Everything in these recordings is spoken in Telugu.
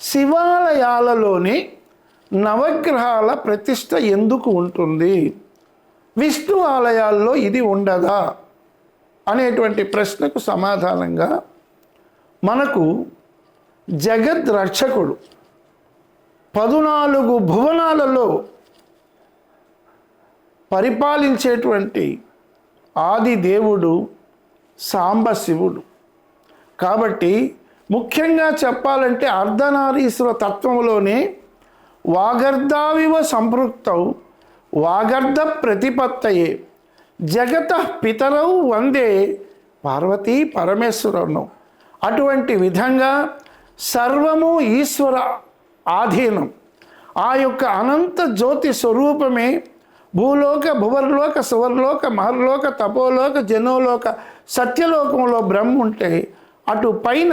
శివాలయాలలోని నవగ్రహాల ప్రతిష్ట ఎందుకు ఉంటుంది? విష్ణు ఆలయాల్లో ఇది ఉండదా? అనేటువంటి ప్రశ్నకు సమాధానంగా మనకు జగద్ రక్షకుడు పదునాలుగు భువనాలలో పరిపాలించేటువంటి ఆది దేవుడు సాంబశివుడు. కాబట్టి ముఖ్యంగా చెప్పాలంటే అర్ధనారీశ్వర తత్వంలోనే వాగర్ధావివ సంపృక్తౌ వాగర్ధ ప్రతిపత్తయే జగత పితరౌ వందే పార్వతీ పరమేశ్వరును అటువంటి విధంగా సర్వము ఈశ్వర ఆధీనం. ఆ యొక్క అనంత జ్యోతి స్వరూపమే భూలోక భువర్లోక సువర్లోక మహర్లోక తపోలోక జనోలోక సత్యలోకంలో బ్రహ్మ ఉంటే అటు పైన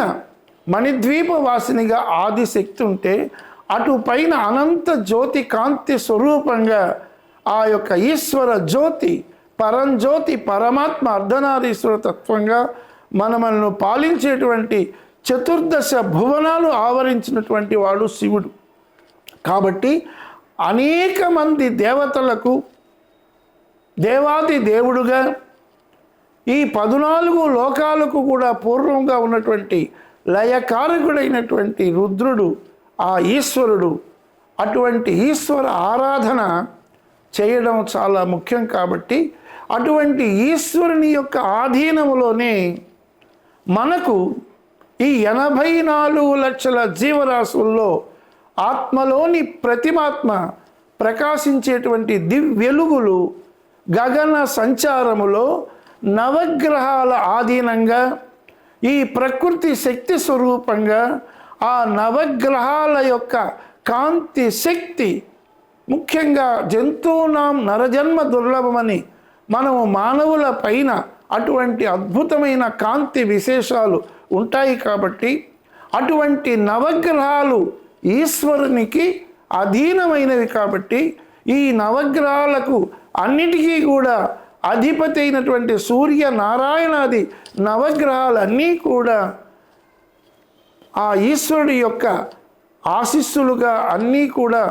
మణిద్వీప వాసినిగా ఆదిశక్తి ఉంటే అటు పైన అనంత జ్యోతి కాంతి స్వరూపంగా ఆ యొక్క ఈశ్వర జ్యోతి పరంజ్యోతి పరమాత్మ అర్ధనారీశ్వర తత్వంగా మనమలను పాలించేటువంటి చతుర్దశ భువనాలు ఆవరించినటువంటి వాడు శివుడు. కాబట్టి అనేక మంది దేవతలకు దేవాది దేవుడుగా ఈ పద్నాలుగు లోకాలకు కూడా పూర్వంగా ఉన్నటువంటి లయకారకుడైనటువంటి రుద్రుడు ఆ ఈశ్వరుడు అటువంటి ఈశ్వర ఆరాధన చేయడం చాలా ముఖ్యం కాబట్టి అటువంటి ఈశ్వరుని యొక్క ఆధీనములోనే మనకు ఈ ఎనభై నాలుగు లక్షల జీవరాశుల్లో ఆత్మలోని ప్రతిమాత్మ ప్రకాశించేటువంటి దివ్యెలుగులు గగన సంచారములో నవగ్రహాల ఆధీనంగా ఈ ప్రకృతి శక్తి స్వరూపంగా ఆ నవగ్రహాల యొక్క కాంతి శక్తి ముఖ్యంగా జంతువునాం నరజన్మ దుర్లభమని మనము మానవుల పైన అటువంటి అద్భుతమైన కాంతి విశేషాలు ఉంటాయి కాబట్టి అటువంటి నవగ్రహాలు ఈశ్వరునికి అధీనమైనవి కాబట్టి ఈ నవగ్రహాలకు అన్నిటికీ కూడా అధిపతి అయినటువంటి సూర్య నారాయణాది నవగ్రహాలన్నీ కూడా ఆ ఈశ్వరుడి యొక్క ఆశీస్సులుగా అన్నీ కూడా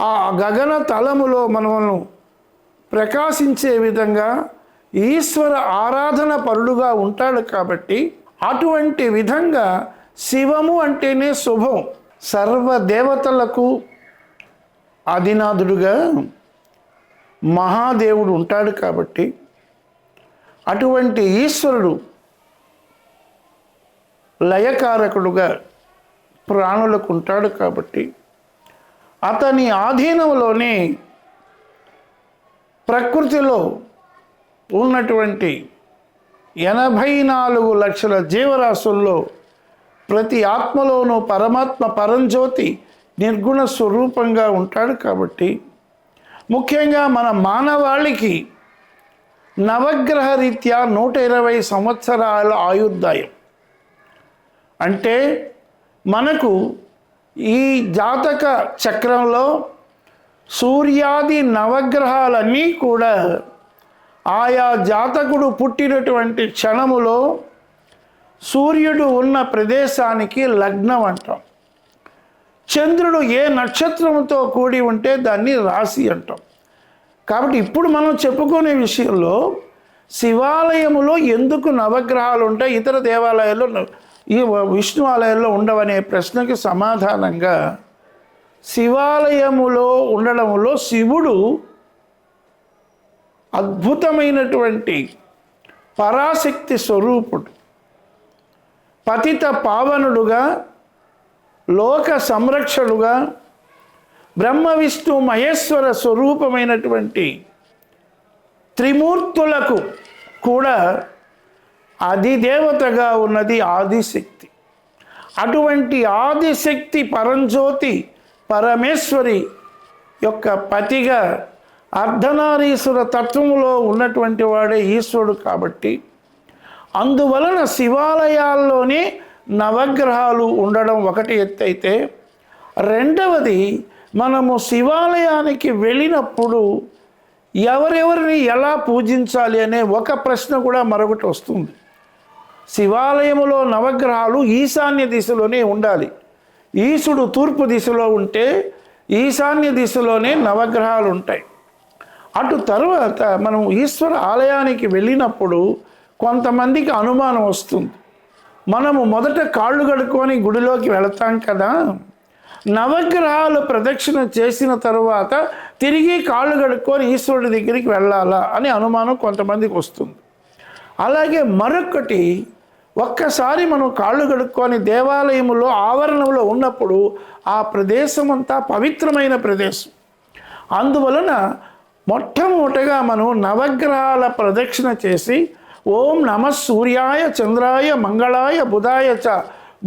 ఆ గగన తలములో మనము ప్రకాశించే విధంగా ఈశ్వర ఆరాధన పరుడుగా ఉంటాడు కాబట్టి అటువంటి విధంగా శివము అంటేనే శుభం. సర్వ దేవతలకు ఆదినాథుడుగా మహాదేవుడు ఉంటాడు కాబట్టి అటువంటి ఈశ్వరుడు లయకారకుడుగా ప్రాణులకు ఉంటాడు కాబట్టి అతని ఆధీనంలోనే ప్రకృతిలో ఉన్నటువంటి ఎనభై నాలుగు లక్షల జీవరాశుల్లో ప్రతి ఆత్మలోనూ పరమాత్మ పరంజ్యోతి నిర్గుణ స్వరూపంగా ఉంటాడు కాబట్టి ముఖ్యంగా మన మానవాళికి నవగ్రహ రీత్యా నూట ఇరవై సంవత్సరాల ఆయుర్దాయం. అంటే మనకు ఈ జాతక చక్రంలో సూర్యాది నవగ్రహాలన్నీ కూడా ఆయా జాతకుడు పుట్టినటువంటి క్షణములో సూర్యుడు ఉన్న ప్రదేశానికి లగ్నం అంటాం. చంద్రుడు ఏ నక్షత్రంతో కూడి ఉంటే దాన్ని రాశి అంటాం. కాబట్టి ఇప్పుడు మనం చెప్పుకునే విషయంలో శివాలయములో ఎందుకు నవగ్రహాలు ఉంటాయి ఇతర దేవాలయాల్లో ఈ విష్ణు ఆలయాల్లో ఉండవనే ప్రశ్నకి సమాధానంగా శివాలయములో ఉండడంలో శివుడు అద్భుతమైనటువంటి పరాశక్తి స్వరూపుడు పతిత పావనుడుగా లోక సంరక్షలుగా బ్రహ్మ విష్ణు మహేశ్వర స్వరూపమైనటువంటి త్రిమూర్తులకు కూడా అధిదేవతగా ఉన్నది ఆదిశక్తి. అటువంటి ఆదిశక్తి పరంజ్యోతి పరమేశ్వరి యొక్క పతిగా అర్ధనారీశ్వర తత్వంలో ఉన్నటువంటి వాడే ఈశ్వరుడు కాబట్టి అందువలన శివాలయాల్లోనే నవగ్రహాలు ఉండడం ఒకటి ఎత్తైతే రెండవది మనము శివాలయానికి వెళ్ళినప్పుడు ఎవరెవరిని ఎలా పూజించాలి అనే ఒక ప్రశ్న కూడా మరొకటి వస్తుంది. శివాలయములో నవగ్రహాలు ఈశాన్య దిశలోనే ఉండాలి. ఈశుడు తూర్పు దిశలో ఉంటే ఈశాన్య దిశలోనే నవగ్రహాలు ఉంటాయి. అటు తరువాత మనం ఈశ్వర ఆలయానికి వెళ్ళినప్పుడు కొంతమందికి అనుమానం వస్తుంది. మనము మొదట కాళ్ళు కడుక్కొని గుడిలోకి వెళతాం కదా. నవగ్రహాలు ప్రదక్షిణ చేసిన తరువాత తిరిగి కాళ్ళు కడుక్కొని ఈశ్వరుడి దగ్గరికి వెళ్ళాలా అని అనుమానం కొంతమందికి వస్తుంది. అలాగే మరొకటి ఒక్కసారి మనం కాళ్ళు కడుక్కొని దేవాలయములో ఆవరణంలో ఉన్నప్పుడు ఆ ప్రదేశం అంతా పవిత్రమైన ప్రదేశం. అందువలన మొట్టమొదటగా మనం నవగ్రహాల ప్రదక్షిణ చేసి ఓం నమ సూర్యాయ చంద్రాయ మంగళాయ బుధాయ చ.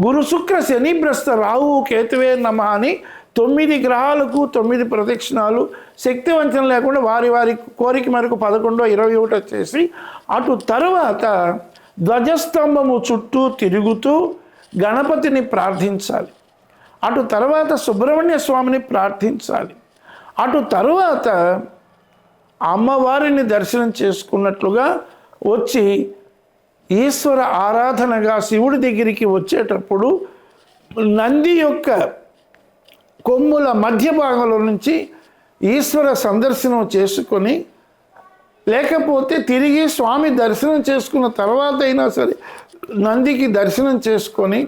గురు శుక్ర శనిభ్రస్త రాహు కేతువే నమ అని తొమ్మిది గ్రహాలకు తొమ్మిది ప్రదక్షిణాలు శక్తి వంచన లేకుండా వారి వారి కోరిక మేరకు పదకొండో ఇరవై ఒకటో చేసి అటు తరువాత ధ్వజస్తంభము చుట్టూ తిరుగుతూ గణపతిని ప్రార్థించాలి. అటు తర్వాత సుబ్రహ్మణ్య స్వామిని ప్రార్థించాలి. అటు తరువాత అమ్మవారిని దర్శనం చేసుకున్నట్లుగా వచ్చి ఈశ్వర ఆరాధనగా శివుడి దగ్గరికి వచ్చేటప్పుడు నంది యొక్క కొమ్ముల మధ్య భాగంలో నుంచి ఈశ్వర సందర్శనం చేసుకొని లేకపోతే తిరిగి స్వామి దర్శనం చేసుకున్న తర్వాత అయినా సరే నందికి దర్శనం చేసుకొని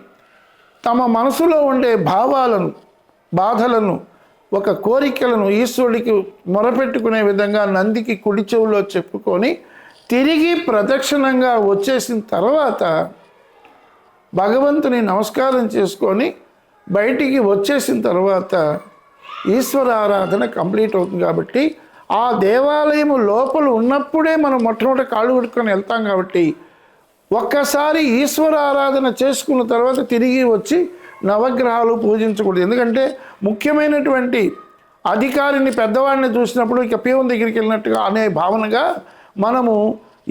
తమ మనసులో ఉండే భావాలను బాధలను ఒక కోరికలను ఈశ్వరుడికి మొరపెట్టుకునే విధంగా నందికి కుడి చెవులో చెప్పుకొని తిరిగి ప్రదక్షిణంగా వచ్చేసిన తర్వాత భగవంతుని నమస్కారం చేసుకొని బయటికి వచ్చేసిన తర్వాత ఈశ్వర ఆరాధన కంప్లీట్ అవుతుంది కాబట్టి ఆ దేవాలయము లోపల ఉన్నప్పుడే మనం మొట్టమొదటి కాళ్ళు కొట్టుకొని వెళ్తాం కాబట్టి ఒక్కసారి ఈశ్వర ఆరాధన చేసుకున్న తర్వాత తిరిగి వచ్చి నవగ్రహాలు పూజించకూడదు. ఎందుకంటే ముఖ్యమైనటువంటి అధికారిని పెద్దవాడిని చూసినప్పుడు ఇక పీవం దగ్గరికి వెళ్ళినట్టుగా అనే భావనగా మనము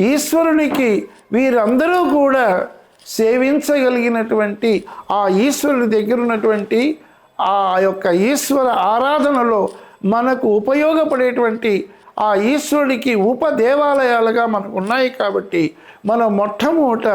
ఈశ్వరునికి వీరందరూ కూడా సేవించగలిగినటువంటి ఆ ఈశ్వరుడి దగ్గర ఉన్నటువంటి ఆ యొక్క ఈశ్వర ఆరాధనలో మనకు ఉపయోగపడేటువంటి ఆ ఈశ్వరుడికి ఉపదేవాలయాలుగా మనకు ఉన్నాయి కాబట్టి మనం మొట్టమొదట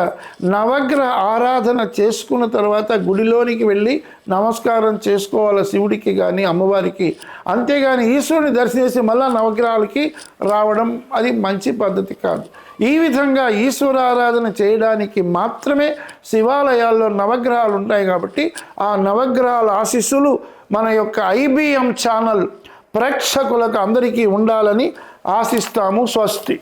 నవగ్రహ ఆరాధన చేసుకున్న తర్వాత గుడిలోనికి వెళ్ళి నమస్కారం చేసుకోవాలి శివుడికి కానీ అమ్మవారికి. అంతేగాని ఈశ్వరుని దర్శించేసి మళ్ళీ నవగ్రహాలకి రావడం అది మంచి పద్ధతి కాదు. ఈ విధంగా ఈశ్వర ఆరాధన చేయడానికి మాత్రమే శివాలయాల్లో నవగ్రహాలు ఉంటాయి కాబట్టి ఆ నవగ్రహాల ఆశీస్సులు మన యొక్క ఐబిఎం ఛానల్ ప్రేక్షకులకు అందరికీ ఉండాలని ఆశిస్తాము. స్వస్తి.